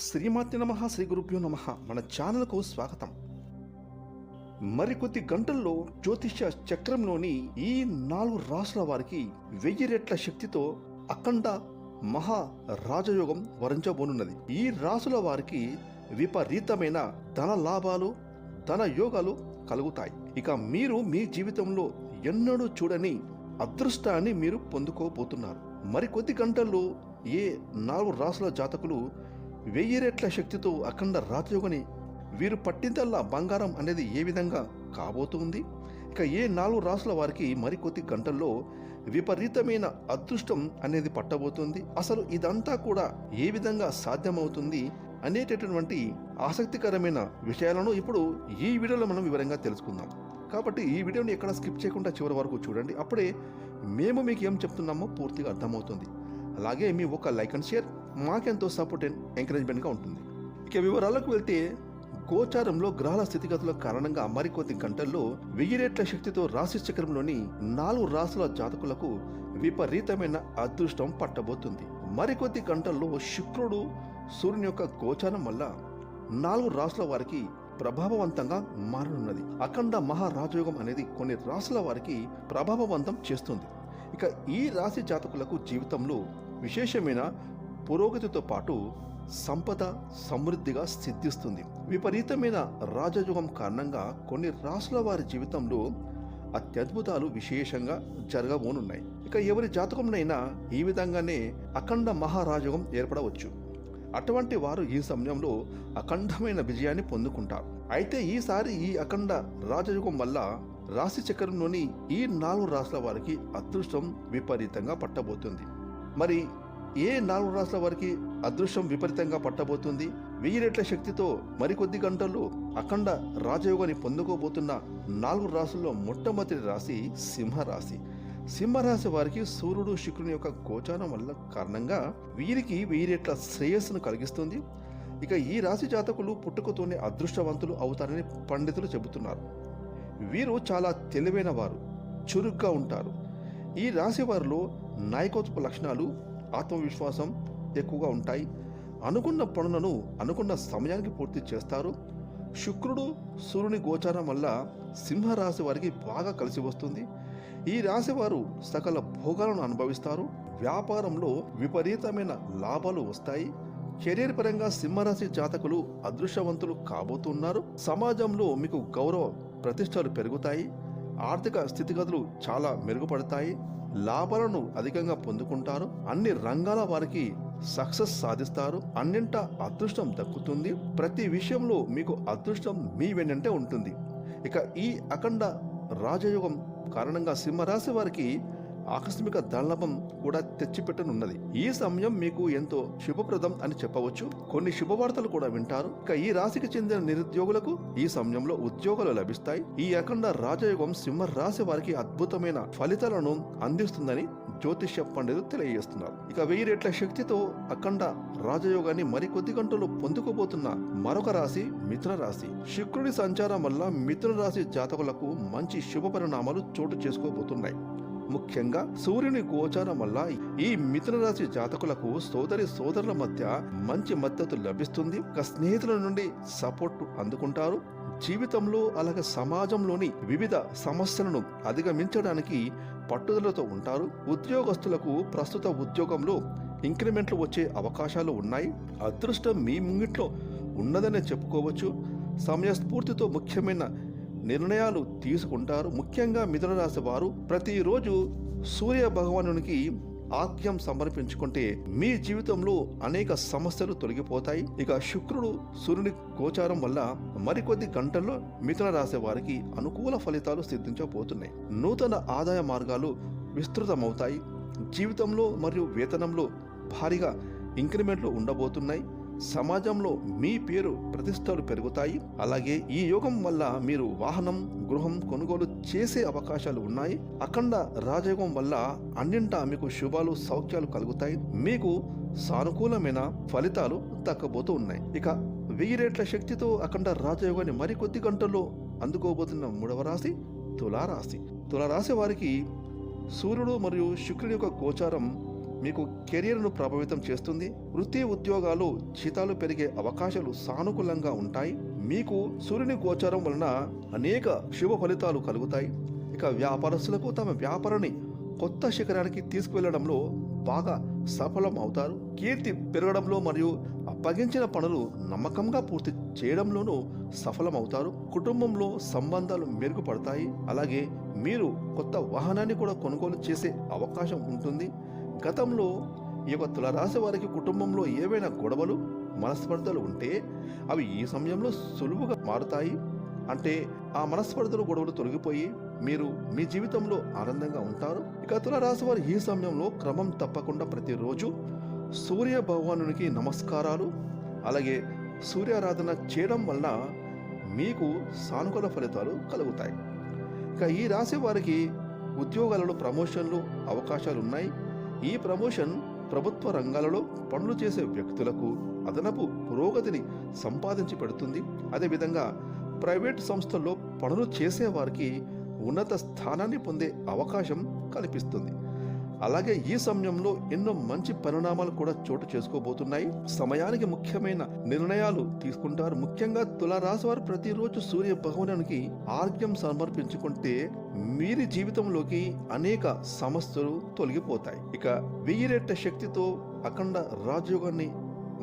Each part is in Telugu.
శ్రీమాతి నమ శ్రీ గురుభ్యో నమ. మన ఛానల్కు స్వాగతం. మరికొద్ది గంటల్లో జ్యోతిష్య చక్రంలోని ఈ నాలుగు రాసుల వారికి వెయ్యి రెట్ల శక్తితో అఖండ మహా రాజయోగం వరించబోనున్నది. ఈ రాసుల వారికి విపరీతమైన ధన లాభాలు ధన యోగాలు కలుగుతాయి. ఇక మీరు మీ జీవితంలో ఎన్నడూ చూడని అదృష్టాన్ని మీరు పొందుకోబోతున్నారు. మరికొద్ది గంటల్లో ఏ నాలుగు రాసుల జాతకులు వెయ్యి రెట్ల శక్తితో అఖండ రాతయోగని వీరు పట్టిందల్లా బంగారం అనేది ఏ విధంగా కాబోతుంది? ఇక ఏ నాలుగు రాసుల వారికి మరికొద్ది గంటల్లో విపరీతమైన అదృష్టం అనేది పట్టబోతుంది. అసలు ఇదంతా కూడా ఏ విధంగా సాధ్యమవుతుంది అనేటటువంటి ఆసక్తికరమైన విషయాలను ఇప్పుడు ఈ వీడియోలో మనం వివరంగా తెలుసుకుందాం. కాబట్టి ఈ వీడియోని ఎక్కడ స్కిప్ చేయకుండా చివరి వరకు చూడండి. అప్పుడే మేము మీకు ఏం చెప్తున్నామో పూర్తిగా అర్థమవుతుంది. అలాగే మీ ఒక లైక్ అండ్ షేర్ మాకెంతో సపోర్ట్ అండ్ ఎంకరేజ్మెంట్గా ఉంటుంది. ఇక వివరాలకు వెళ్తే గోచారంలో గ్రహాల స్థితిగతుల కారణంగా మరికొద్ది గంటల్లో వెయ్యి రేట్ల శక్తితో రాశి చక్రంలోని నాలుగు రాసుల జాతకులకు విపరీతమైన అదృష్టం పట్టబోతుంది. మరికొద్ది గంటల్లో శుక్రుడు సూర్యుని యొక్క గోచారం వల్ల నాలుగు రాసుల వారికి ప్రభావవంతంగా మారనున్నది. అఖండ మహారాజయోగం అనేది కొన్ని రాసుల వారికి ప్రభావవంతం చేస్తుంది. ఇక ఈ రాశి జాతకులకు జీవితంలో విశేషమైన పురోగతితో పాటు సంపద సమృద్ధిగా సిద్ధిస్తుంది. విపరీతమైన రాజయోగం కారణంగా కొన్ని రాసుల వారి జీవితంలో అత్యద్భుతాలు విశేషంగా జరగబోనున్నాయి. ఇక ఎవరి జాతకంనైనా ఈ విధంగానే అఖండ మహారాజయోగం ఏర్పడవచ్చు. అటువంటి వారు ఈ సమయంలో అఖండమైన విజయాన్ని పొందుకుంటారు. అయితే ఈసారి ఈ అఖండ రాజయోగం వల్ల రాశి చక్రంలోని ఈ నాలుగు రాసుల వారికి అదృష్టం విపరీతంగా పట్టబోతుంది. మరి ఏ నాలుగు రాసుల వారికి అదృష్టం విపరీతంగా పట్టబోతుంది? వెయ్యి రెట్ల శక్తితో మరికొద్ది గంటల్లో అఖండ రాజయోగాన్ని పొందుకోబోతున్న నాలుగు రాసుల్లో మొట్టమొదటి రాశి సింహరాశి. సింహరాశి వారికి సూర్యుడు శుక్రుని యొక్క గోచారం వల్ల కారణంగా వీరికి వెయ్యి రెట్ల శ్రేయస్సును కలిగిస్తుంది. ఇక ఈ రాశి జాతకులు పుట్టుకతోనే అదృష్టవంతులు అవుతారని పండితులు చెబుతున్నారు. వీరు చాలా తెలివైన వారు చురుగ్గా ఉంటారు. ఈ రాశి వారిలో నాయకత్వ లక్షణాలు ఆత్మవిశ్వాసం ఎక్కువగా ఉంటాయి. అనుకున్న పనులను అనుకున్న సమయానికి పూర్తి చేస్తారు. శుక్రుడు సూర్యుని గోచారం వల్ల సింహరాశి వారికి బాగా కలిసి వస్తుంది. ఈ రాశి వారు సకల భోగాలను అనుభవిస్తారు. వ్యాపారంలో విపరీతమైన లాభాలు వస్తాయి. కెరీర్ పరంగా సింహరాశి జాతకులు అదృష్టవంతులు కాబోతున్నారు. సమాజంలో మీకు గౌరవ ప్రతిష్టలు పెరుగుతాయి. ఆర్థిక స్థితిగతులు చాలా మెరుగుపడతాయి. లాభాలను అధికంగా పొందుకుంటారు. అన్ని రంగాల వారికి సక్సెస్ సాధిస్తారు. అన్నింట అదృష్టం దక్కుతుంది. ప్రతి విషయంలో మీకు అదృష్టం మీ వెన్నంటే ఉంటుంది. ఇక ఈ అఖండ రాజయోగం కారణంగా సింహరాశి వారికి ఆకస్మిక ధనలాభం కూడా తెచ్చిపెట్టనున్నది. ఈ సమయం మీకు ఎంతో శుభప్రదం అని చెప్పవచ్చు. కొన్ని శుభవార్తలు కూడా వింటారు. ఇక ఈ రాశికి చెందిన నిరుద్యోగులకు ఈ సమయంలో ఉద్యోగాలు లభిస్తాయి. ఈ అఖండ రాజయోగం సింహ రాశి వారికి అద్భుతమైన ఫలితాలను అందిస్తుందని జ్యోతిష్య పండితులు తెలియజేస్తున్నారు. ఇక వెయ్యి రెట్ల శక్తితో అఖండ రాజయోగాన్ని మరికొద్ది గంటలు పొందుకోబోతున్న మరొక రాశి మిథున రాశి. శుక్రుడి సంచారం వల్ల మిథున రాశి జాతకులకు మంచి శుభ పరిణామాలు చోటు చేసుకోబోతున్నాయి. ముఖ్యంగా సూర్యుని గోచారం వల్ల ఈ మిథున రాశి జాతకులకు సోదరి సోదరుల మధ్య మంచి మద్దతు లభిస్తుంది. ఒక స్నేహితుల నుండి సపోర్ట్ అందుకుంటారు. జీవితంలో అలాగే సమాజంలోని వివిధ సమస్యలను అధిగమించడానికి పట్టుదలతో ఉంటారు. ఉద్యోగస్తులకు ప్రస్తుత ఉద్యోగంలో ఇంక్రిమెంట్లు వచ్చే అవకాశాలు ఉన్నాయి. అదృష్టం మీ ముంగిట్లో ఉన్నదనే చెప్పుకోవచ్చు. సమయస్ఫూర్తితో ముఖ్యమైన నిర్ణయాలు తీసుకుంటారు. ముఖ్యంగా మిథునరాశి వారు ప్రతిరోజు సూర్య భగవానునికి ఆజ్ఞం సమర్పించుకుంటే మీ జీవితంలో అనేక సమస్యలు తొలగిపోతాయి. ఇక శుక్రుడు సూర్యుని గోచారం వల్ల మరికొద్ది గంటల్లో మిథున రాశి వారికి అనుకూల ఫలితాలు సిద్ధించబోతున్నాయి. నూతన ఆదాయ మార్గాలు విస్తృతమవుతాయి. జీవితంలో మరియు వేతనంలో భారీగా ఇంక్రిమెంట్లు ఉండబోతున్నాయి. సమాజంలో మీ పేరు ప్రతిష్టలు పెరుగుతాయి. అలాగే ఈ యోగం వల్ల మీరు వాహనం గృహం కొనుగోలు చేసే అవకాశాలు ఉన్నాయి. అఖండ రాజయోగం వల్ల అన్నింటా మీకు శుభాలు సౌఖ్యాలు కలుగుతాయి. మీకు సానుకూలమైన ఫలితాలు దక్కబోతూ ఉన్నాయి. ఇక వెయ్యి రేట్ల శక్తితో అఖండ రాజయోగాన్ని మరికొద్ది గంటల్లో అందుకోబోతున్న మూడవ రాశి తులారాశి. తులారాశి వారికి సూర్యుడు మరియు శుక్రుని యొక్క గోచారం మీకు కెరియర్ను ప్రభావితం చేస్తుంది వృత్తి ఉద్యోగాలు జీతాలు పెరిగే అవకాశాలు సానుకూలంగా ఉంటాయి మీకు సూర్యుని గోచారం వలన అనేక శుభ ఫలితాలు కలుగుతాయి. ఇక వ్యాపారస్తులకు తమ వ్యాపారాన్ని కొత్త శిఖరానికి తీసుకువెళ్ళడంలో బాగా సఫలం అవుతారు కీర్తి పెరగడంలో మరియు అప్పగించిన పనులు నమ్మకంగా పూర్తి చేయడంలోనూ సఫలమవుతారు. కుటుంబంలో సంబంధాలు మెరుగుపడతాయి. అలాగే మీరు కొత్త వాహనాన్ని కూడా కొనుగోలు చేసే అవకాశం ఉంటుంది. గతంలో ఈ యొక్క తులరాశి వారికి కుటుంబంలో ఏవైనా గొడవలు మనస్పర్ధలు ఉంటే అవి ఈ సమయంలో సులువుగా మారుతాయి. అంటే ఆ మనస్పర్ధలు గొడవలు తొలగిపోయి మీరు మీ జీవితంలో ఆనందంగా ఉంటారు. ఇక తులరాశి వారు ఈ సమయంలో క్రమం తప్పకుండా ప్రతిరోజు సూర్య భగవానునికి నమస్కారాలు అలాగే సూర్యారాధన చేయడం వలన మీకు సానుకూల ఫలితాలు కలుగుతాయి. ఇక ఈ రాశి వారికి ఉద్యోగాలలో ప్రమోషన్లు అవకాశాలు ఉన్నాయి. ఈ ప్రమోషన్ ప్రభుత్వ రంగాలలో పనులు చేసే వ్యక్తులకు అదనపు పురోగతిని సంపాదించి పెడుతుంది. అదేవిధంగా ప్రైవేట్ సంస్థల్లో పనులు చేసేవారికి ఉన్నత స్థానాన్ని పొందే అవకాశం కల్పిస్తుంది. అలాగే ఈ సమయంలో ఎన్నో మంచి పరిణామాలు కూడా చోటు చేసుకోబోతున్నాయి. సమయానికి ముఖ్యమైన నిర్ణయాలు తీసుకుంటారు. ముఖ్యంగా తులారాశి వారు ప్రతిరోజు సూర్య భగవానికి ఆర్గ్యం సమర్పించుకుంటే మీరి జీవితంలోకి అనేక సమస్యలు తొలగిపోతాయి. ఇక వెయ్యిరెట్ట శక్తితో అఖండ రాజయోగాన్ని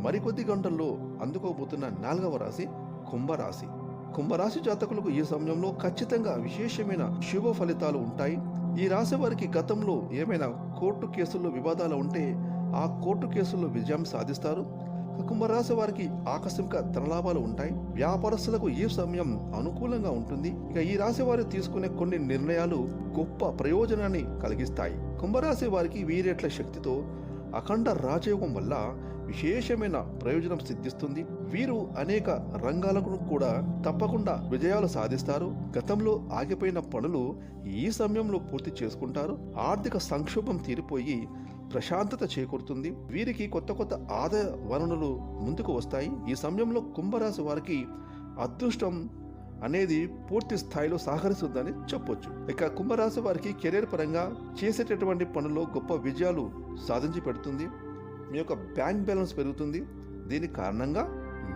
మరికొద్ది గంటల్లో అందుకోబోతున్న నాలుగవ రాశి కుంభరాశి. కుంభరాశి జాతకులకు ఈ సమయంలో ఖచ్చితంగా విశేషమైన శుభ ఫలితాలు ఉంటాయి. ఈ రాశి వారికి గతంలో ఏమైనా కోర్టు కేసుల్లో వివాదాలు ఉంటే ఆ కోర్టు కేసుల్లో విజయం సాధిస్తారు. కుంభరాశి వారికి ఆకస్మిక ధనలాభాలు ఉంటాయి. వ్యాపారస్తులకు ఈ సమయం అనుకూలంగా ఉంటుంది. ఇక ఈ రాశి వారు తీసుకునే కొన్ని నిర్ణయాలు గొప్ప ప్రయోజనాన్ని కలిగిస్తాయి. కుంభరాశి వారికి వీరేట్ల శక్తితో అఖండ రాజయోగం వల్ల విశేషమైన ప్రయోజనం సిద్ధిస్తుంది. వీరు అనేక రంగాలకు కూడా తప్పకుండా విజయాలు సాధిస్తారు. గతంలో ఆగిపోయిన పనులు ఈ సమయంలో పూర్తి చేసుకుంటారు. ఆర్థిక సంక్షోభం తీరిపోయి ప్రశాంతత చేకూరుతుంది. వీరికి కొత్త కొత్త ఆదాయ వనరులు ముందుకు వస్తాయి. ఈ సమయంలో కుంభరాశి వారికి అదృష్టం అనేది పూర్తి స్థాయిలో సహకరిస్తుందని చెప్పొచ్చు. ఇక కుంభరాశి వారికి కెరీర్ పరంగా చేసేటటువంటి పనుల్లో గొప్ప విజయాలు సాధించి పెడుతుంది. మీ యొక్క బ్యాంక్ బ్యాలెన్స్ పెరుగుతుంది. దీని కారణంగా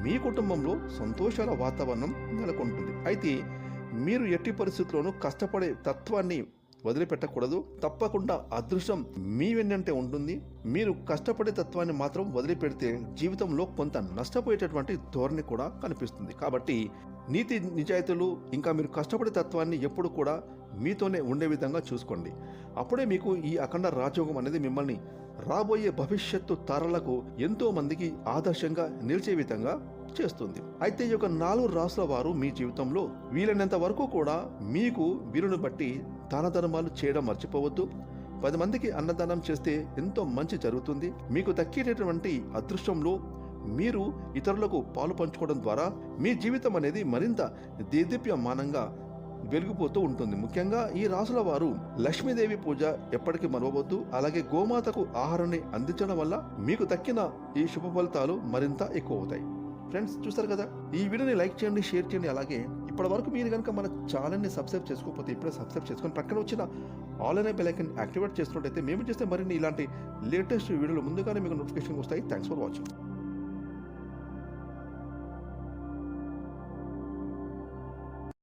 మీ కుటుంబంలో సంతోషాల వాతావరణం నెలకొంటుంది. అయితే మీరు ఎట్టి పరిస్థితుల్లోనూ కష్టపడే తత్వాన్ని వదిలిపెట్టకూడదు. తప్పకుండా అదృష్టం మీ వెన్నంటే ఉంటుంది. మీరు కష్టపడే తత్వాన్ని మాత్రం వదిలిపెడితే జీవితంలో కొంత నష్టపోయేటటువంటి ధోరణి కూడా కనిపిస్తుంది. కాబట్టి నీతి నిజాయితీలు ఇంకా మీరు కష్టపడే తత్వాన్ని ఎప్పుడు కూడా మీతోనే ఉండే విధంగా చూసుకోండి. అప్పుడే మీకు ఈ అఖండ రాజయోగం అనేది మిమ్మల్ని రాబోయే భవిష్యత్తు తరలకు ఎంతో మందికి ఆదర్శంగా నిలిచే విధంగా చేస్తుంది. అయితే ఈ యొక్క నాలుగు రాసుల వారు మీ జీవితంలో వీలైనంత వరకు కూడా మీకు వీరుని బట్టి దాన ధర్మాలు చేయడం మర్చిపోవద్దు. పది మందికి అన్నదానం చేస్తే ఎంతో మంచి జరుగుతుంది. మీకు దక్కేటటువంటి అదృష్టంలో మీరు ఇతరులకు పాలు పంచుకోవడం ద్వారా మీ జీవితం అనేది మరింత దేదీప్యమానంగా వెలిగిపోతూ ఉంటుంది. ముఖ్యంగా ఈ రాసుల వారు లక్ష్మీదేవి పూజ ఎప్పటికీ మరవవద్దు. అలాగే గోమాతకు ఆహారాన్ని అందించడం వల్ల మీకు దక్కిన ఈ శుభ ఫలితాలు మరింత ఎక్కువ అవుతాయి ఫ్రెండ్స్ చూస్తారు కదా? ఈ వీడియోని లైక్ చేయండి షేర్ చేయండి. అలాగే ఇప్పటి వరకు మీరు కనుక మన ఛానల్ని సబ్స్క్రైబ్ చేసుకోకపోతే ఇప్పుడే సబ్స్క్రైబ్ చేసుకొని పక్కన వచ్చిన ఆల్ బెలైకన్ యాక్టివేట్ చేసినట్టయితే మేము చేస్తే మరిన్ని ఇలాంటి లేటెస్ట్ వీడియోలు ముందుగానే మీకు నోటిఫికేషన్ వస్తాయి. Thanks for watching